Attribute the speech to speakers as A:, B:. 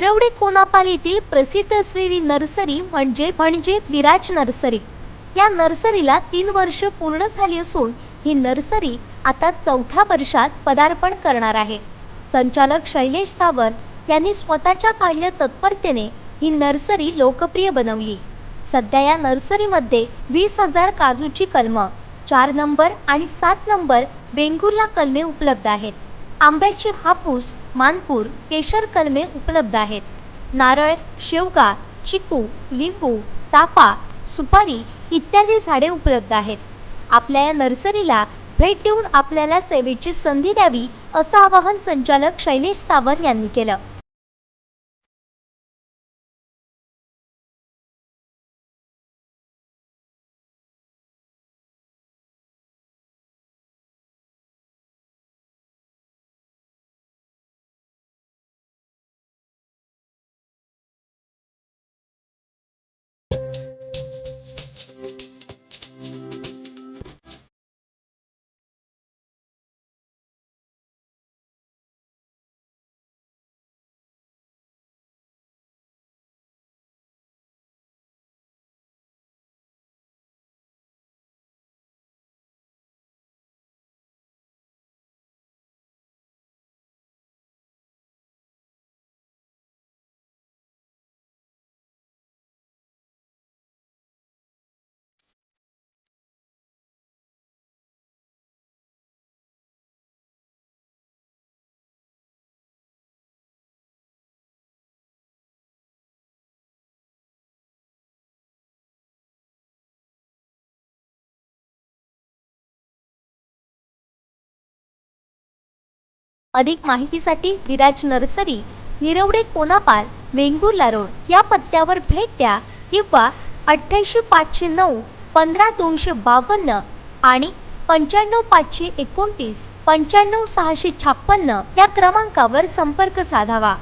A: निरवडे कोनापालीतील प्रसिद्ध असलेली नर्सरी म्हणजे म्हणजे विराज नर्सरी. या नर्सरीला तीन वर्ष पूर्ण झाली असून ही नर्सरी आता चौथ्या वर्षात पदार्पण करणार आहे. संचालक शैलेश सावंत यांनी स्वतःच्या काढल्या तत्परतेने ही नर्सरी लोकप्रिय बनवली. सध्या या नर्सरीमध्ये वीस हजार काजूची कलमं चार नंबर आणि सात नंबर वेंगुर्ला कलमे उपलब्ध आहेत. आंब्याची हापूस मानपूर केशर कलमे उपलब्ध आहेत. नारळ शेवगा चिकू लिंबू तापा सुपारी इत्यादी झाडे उपलब्ध आहेत. आपल्या या नर्सरीला भेट देऊन आपल्याला सेवेची संधी द्यावी असं आवाहन संचालक शैलेश सावंत यांनी केलं. अधिक माहितीसाठी विराज नर्सरी निरवडे कोनापाल वेंगुर्ला रोड या पत्त्यावर भेट द्या किंवा अठ्ठ्याऐंशी पाचशे नऊ पंधरा दोनशे बावन्न आणि पंच्याण्णव पाचशे एकोणतीस पंच्याण्णव सहाशे छप्पन्न या क्रमांकावर संपर्क साधावा.